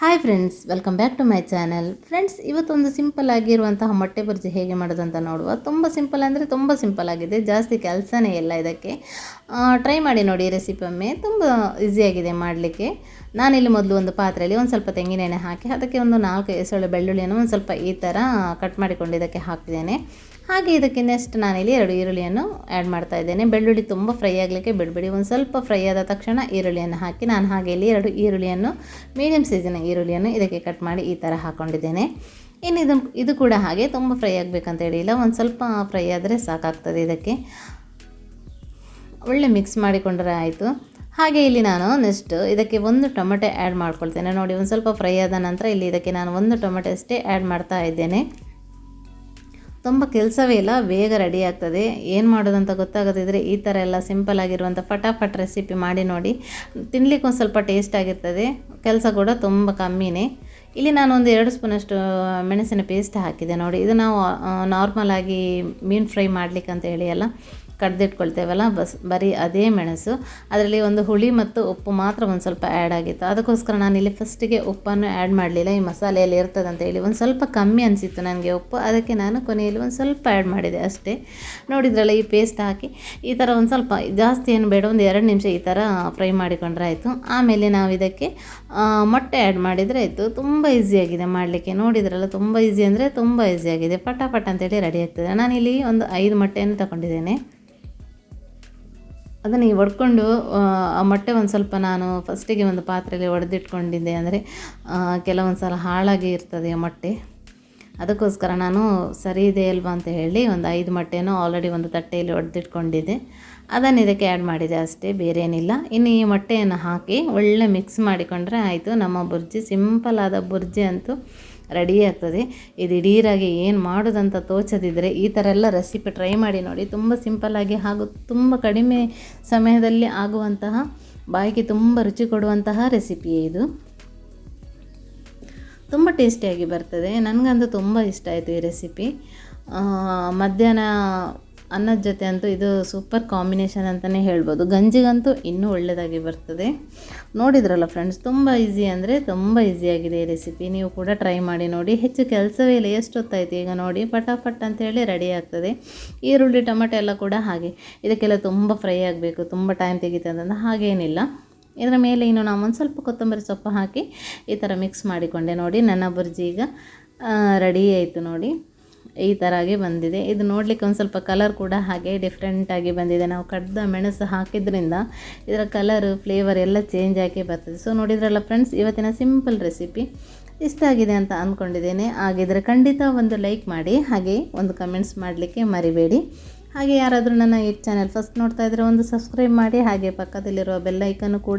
Hi friends welcome back to my channel friends ಇವತ್ತೊಂದು simple ಆಗಿರುವಂತಹ ಮೊಟ್ಟೆ ಬರ್ಜಿ ಹೇಗೆ ಮಾಡೋದು ಅಂತ ನೋಡುವ. ತುಂಬ ಸಿಂಪಲ್ ಅಂದರೆ ತುಂಬ ಸಿಂಪಲ್ ಆಗಿದೆ. ಜಾಸ್ತಿ ಕೆಲಸನೇ ಇಲ್ಲ ಇದಕ್ಕೆ. ಟ್ರೈ ಮಾಡಿ ನೋಡಿ ರೆಸಿಪಿ ಒಮ್ಮೆ. ತುಂಬ ಈಸಿಯಾಗಿದೆ ಮಾಡಲಿಕ್ಕೆ. ನಾನಿಲ್ಲಿ ಮೊದಲು ಒಂದು ಪಾತ್ರೆಯಲ್ಲಿ ಒಂದು ಸ್ವಲ್ಪ ತೆಂಗಿನೆಣ್ಣೆ ಹಾಕಿ, ಅದಕ್ಕೆ ಒಂದು ನಾಲ್ಕು ಎಸಳು ಬೆಳ್ಳುಳ್ಳಿಯನ್ನು ಒಂದು ಸ್ವಲ್ಪ ಈ ಥರ ಕಟ್ ಮಾಡಿಕೊಂಡು ಇದಕ್ಕೆ ಹಾಕಿದ್ದೇನೆ ಹಾಗೆ ಇದಕ್ಕೆ ನೆಕ್ಸ್ಟ್ ನಾನಿಲ್ಲಿ ಎರಡು ಈರುಳ್ಳಿಯನ್ನು ಆ್ಯಡ್ ಮಾಡ್ತಾ ಇದ್ದೇನೆ. ಬೆಳ್ಳುಳ್ಳಿ ತುಂಬ ಫ್ರೈ ಆಗಲಿಕ್ಕೆ ಬಿಡಬೇಡಿ. ಒಂದು ಸ್ವಲ್ಪ ಫ್ರೈ ಆದ ತಕ್ಷಣ ಈರುಳ್ಳಿಯನ್ನು ಹಾಕಿ ನಾನು ಹಾಗೆ ಇಲ್ಲಿ ಎರಡು ಈರುಳ್ಳಿಯನ್ನು ಮೀಡಿಯಮ್ ಸೈಜಿನ ಈರುಳ್ಳಿಯನ್ನು ಇದಕ್ಕೆ ಕಟ್ ಮಾಡಿ ಈ ಥರ ಹಾಕ್ಕೊಂಡಿದ್ದೇನೆ ಇನ್ನು ಇದು ಇದು ಕೂಡ ಹಾಗೆ ತುಂಬ ಫ್ರೈ ಆಗಬೇಕಂತ ಹೇಳಿಲ್ಲ. ಒಂದು ಸ್ವಲ್ಪ ಫ್ರೈ ಆದರೆ ಸಾಕಾಗ್ತದೆ ಇದಕ್ಕೆ. ಒಳ್ಳೆ ಮಿಕ್ಸ್ ಮಾಡಿಕೊಂಡ್ರೆ ಆಯಿತು. ಹಾಗೆ ಇಲ್ಲಿ ನಾನು ನೆಕ್ಸ್ಟ್ ಇದಕ್ಕೆ ಒಂದು ಟೊಮೆಟೊ ಆ್ಯಡ್ ಮಾಡ್ಕೊಳ್ತೇನೆ. ನೋಡಿ, ಒಂದು ಸ್ವಲ್ಪ ಫ್ರೈ ಆದ ನಂತರ ಇಲ್ಲಿ ಇದಕ್ಕೆ ನಾನು ಒಂದು ಟೊಮೆಟೊ ಅಷ್ಟೇ ಆ್ಯಡ್ ಮಾಡ್ತಾ ಇದ್ದೇನೆ. ತುಂಬ ಕೆಲಸವೇ ಇಲ್ಲ, ಬೇಗ ರೆಡಿ ಆಗ್ತದೆ. ಏನು ಮಾಡೋದಂತ ಗೊತ್ತಾಗದಿದ್ದರೆ ಈ ಥರ ಎಲ್ಲ ಸಿಂಪಲ್ ಆಗಿರುವಂಥ ಫಟಾಫಟ್ ರೆಸಿಪಿ ಮಾಡಿ ನೋಡಿ. ತಿನ್ನಲಿಕ್ಕೆ ಒಂದು ಸ್ವಲ್ಪ ಟೇಸ್ಟ್ ಆಗಿರ್ತದೆ. ಕೆಲಸ ಕೂಡ ತುಂಬ ಕಮ್ಮಿನೇ. ಇಲ್ಲಿ ನಾನು ಒಂದು ಎರಡು ಸ್ಪೂನಷ್ಟು ಮೆಣಸಿನ ಪೇಸ್ಟ್ ಹಾಕಿದೆ ನೋಡಿ. ಇದು ನಾವು ನಾರ್ಮಲ್ ಆಗಿ ಮೀನು ಫ್ರೈ ಮಾಡಲಿಕ್ಕೆ ಅಂತ ಹೇಳಿ ಅಲ್ಲ ಕಡ್ದಿಟ್ಕೊಳ್ತೇವಲ್ಲ, ಬಸ್ ಬರೀ ಅದೇ ಮೆಣಸು. ಅದರಲ್ಲಿ ಒಂದು ಹುಳಿ ಮತ್ತು ಉಪ್ಪು ಮಾತ್ರ ಒಂದು ಸ್ವಲ್ಪ ಆ್ಯಡ್ ಆಗಿತ್ತು. ಅದಕ್ಕೋಸ್ಕರ ನಾನು ಇಲ್ಲಿ ಫಸ್ಟಿಗೆ ಉಪ್ಪನ್ನು ಆ್ಯಡ್ ಮಾಡಲಿಲ್ಲ. ಈ ಮಸಾಲೆಯಲ್ಲಿ ಇರ್ತದೆ ಅಂತ ಹೇಳಿ ಒಂದು ಸ್ವಲ್ಪ ಕಮ್ಮಿ ಅನಿಸಿತ್ತು ನನಗೆ ಉಪ್ಪು. ಅದಕ್ಕೆ ನಾನು ಕೊನೆಯಲ್ಲಿ ಒಂದು ಸ್ವಲ್ಪ ಆ್ಯಡ್ ಮಾಡಿದೆ ಅಷ್ಟೇ. ನೋಡಿದ್ರಲ್ಲ ಈ ಪೇಸ್ಟ್ ಹಾಕಿ, ಈ ಥರ ಒಂದು ಸ್ವಲ್ಪ ಜಾಸ್ತಿ ಏನು ಬೇಡ, ಒಂದು ಎರಡು ನಿಮಿಷ ಈ ಥರ ಫ್ರೈ ಮಾಡಿಕೊಂಡ್ರೆ ಆಯಿತು. ಆಮೇಲೆ ನಾವು ಇದಕ್ಕೆ ಮೊಟ್ಟೆ ಆ್ಯಡ್ ಮಾಡಿದರೆ ಆಯಿತು. ತುಂಬ ಈಸಿಯಾಗಿದೆ ಮಾಡಲಿಕ್ಕೆ. ನೋಡಿದ್ರಲ್ಲ ತುಂಬ ಈಸಿ ಅಂದರೆ ತುಂಬ ಈಸಿಯಾಗಿದೆ ಪಟಾಪಟ ಅಂತೇಳಿ ರೆಡಿ ಆಗ್ತದೆ. ನಾನಿಲ್ಲಿ ಒಂದು ಐದು ಮೊಟ್ಟೆಯನ್ನು ತಗೊಂಡಿದ್ದೇನೆ. ಅದನ್ನು ಒಡ್ಕೊಂಡು, ಆ ಮೊಟ್ಟೆ ಒಂದು ಸ್ವಲ್ಪ ನಾನು ಫಸ್ಟಿಗೆ ಒಂದು ಪಾತ್ರೆಯಲ್ಲಿ ಒಡೆದಿಟ್ಕೊಂಡಿದ್ದೆ. ಅಂದರೆ ಕೆಲವೊಂದು ಸಲ ಹಾಳಾಗಿ ಇರ್ತದೆ ಮೊಟ್ಟೆ. ಅದಕ್ಕೋಸ್ಕರ ನಾನು ಸರಿ ಇದೆ ಅಲ್ವಾ ಅಂತ ಹೇಳಿ ಒಂದು ಐದು ಮೊಟ್ಟೆನೂ ಆಲ್ರೆಡಿ ಒಂದು ತಟ್ಟೆಯಲ್ಲಿ ಒಡೆದಿಟ್ಕೊಂಡಿದ್ದೆ. ಅದನ್ನು ಇದಕ್ಕೆ ಆ್ಯಡ್ ಮಾಡಿದೆ ಅಷ್ಟೇ ಬೇರೆ ಏನಿಲ್ಲ ಇನ್ನು ಈ ಮೊಟ್ಟೆಯನ್ನು ಹಾಕಿ ಒಳ್ಳೆ ಮಿಕ್ಸ್ ಮಾಡಿಕೊಂಡ್ರೆ ಆಯಿತು. ನಮ್ಮ ಬುರ್ಜಿ ಸಿಂಪಲ್ ಆದ ಬುರ್ಜಿ ಅಂತೂ ರೆಡಿ ಆಗ್ತದೆ. ಇದು ಇಡೀರಾಗಿ ಏನು ಮಾಡೋದಂತ ತೋಚದಿದ್ದರೆ ಈ ಥರ ಎಲ್ಲ ರೆಸಿಪಿ ಟ್ರೈ ಮಾಡಿ ನೋಡಿ. ತುಂಬ ಸಿಂಪಲ್ಲಾಗಿ ಹಾಗೂ ತುಂಬ ಕಡಿಮೆ ಸಮಯದಲ್ಲಿ ಆಗುವಂತಹ, ಬಾಯಿಗೆ ತುಂಬ ರುಚಿ ಕೊಡುವಂತಹ ರೆಸಿಪಿಯೇ ಇದು. ತುಂಬ ಟೇಸ್ಟಿಯಾಗಿ ಬರ್ತದೆ. ನನಗಂತೂ ತುಂಬ ಇಷ್ಟ ಆಯಿತು ಈ ರೆಸಿಪಿ ಮಧ್ಯಾಹ್ನ ಅನ್ನದ ಜೊತೆ ಅಂತೂ ಇದು ಸೂಪರ್ ಕಾಂಬಿನೇಷನ್ ಅಂತಲೇ ಹೇಳ್ಬೋದು. ಗಂಜಿಗಂತೂ ಇನ್ನೂ ಒಳ್ಳೆಯದಾಗಿ ಬರ್ತದೆ. ನೋಡಿದ್ರಲ್ಲ ಫ್ರೆಂಡ್ಸ್, ತುಂಬ ಈಸಿ ಅಂದರೆ ತುಂಬ ಈಸಿಯಾಗಿದೆ ಈ ರೆಸಿಪಿ. ನೀವು ಕೂಡ ಟ್ರೈ ಮಾಡಿ ನೋಡಿ. ಹೆಚ್ಚು ಕೆಲಸವೇ ಇಲ್ಲ, ಎಷ್ಟು ಹೊತ್ತಾಯ್ತು ಈಗ ನೋಡಿ. ಪಟಾಫಟ್ ಅಂತೇಳಿ ರೆಡಿ ಆಗ್ತದೆ. ಈರುಳ್ಳಿ, ಟೊಮೆಟೊ ಎಲ್ಲ ಕೂಡ ಹಾಗೆ. ಇದಕ್ಕೆಲ್ಲ ತುಂಬ ಫ್ರೈ ಆಗಬೇಕು, ತುಂಬ ಟೈಮ್ ತೆಗಿತದೆ ಅಂತ ಹಾಗೇನಿಲ್ಲ. ಇದರ ಮೇಲೆ ಇನ್ನು ನಾವು ಒಂದು ಸ್ವಲ್ಪ ಕೊತ್ತಂಬರಿ ಸೊಪ್ಪು ಹಾಕಿ ಈ ಥರ ಮಿಕ್ಸ್ ಮಾಡಿಕೊಂಡೆ ನೋಡಿ. ನನ್ನ ಬುರ್ಜಿ ಈಗ ರೆಡಿ ಆಯಿತು ನೋಡಿ. ಈ ಥರಾಗಿ ಬಂದಿದೆ. ಇದು ನೋಡಲಿಕ್ಕೆ ಒಂದು ಸ್ವಲ್ಪ ಕಲರ್ ಕೂಡ ಹಾಗೆ ಡಿಫ್ರೆಂಟಾಗಿ ಬಂದಿದೆ. ನಾವು ಕಡ್ದ ಮೆಣಸು ಹಾಕಿದ್ರಿಂದ ಇದರ ಕಲರು ಫ್ಲೇವರ್ ಎಲ್ಲ ಚೇಂಜ್ ಆಗಿ ಬರ್ತದೆ. ಸೊ ನೋಡಿದ್ರಲ್ಲ ಫ್ರೆಂಡ್ಸ್ ಇವತ್ತಿನ ಸಿಂಪಲ್ ರೆಸಿಪಿ ಇಷ್ಟ ಆಗಿದೆ ಅಂತ ಅಂದ್ಕೊಂಡಿದ್ದೇನೆ ಹಾಗಿದ್ರೆ ಖಂಡಿತ ಒಂದು ಲೈಕ್ ಮಾಡಿ, ಹಾಗೆ ಒಂದು ಕಮೆಂಟ್ಸ್ ಮಾಡಲಿಕ್ಕೆ ಮರಿಬೇಡಿ. ಹಾಗೆ ಯಾರಾದರೂ ನನ್ನ ಈ ಚಾನೆಲ್ ಫಸ್ಟ್ ನೋಡ್ತಾ ಇದ್ದರೆ ಒಂದು ಸಬ್ಸ್ಕ್ರೈಬ್ ಮಾಡಿ, ಹಾಗೆ ಪಕ್ಕದಲ್ಲಿರುವ ಬೆಲ್ಲೈಕನ್ನು ಕೂಡ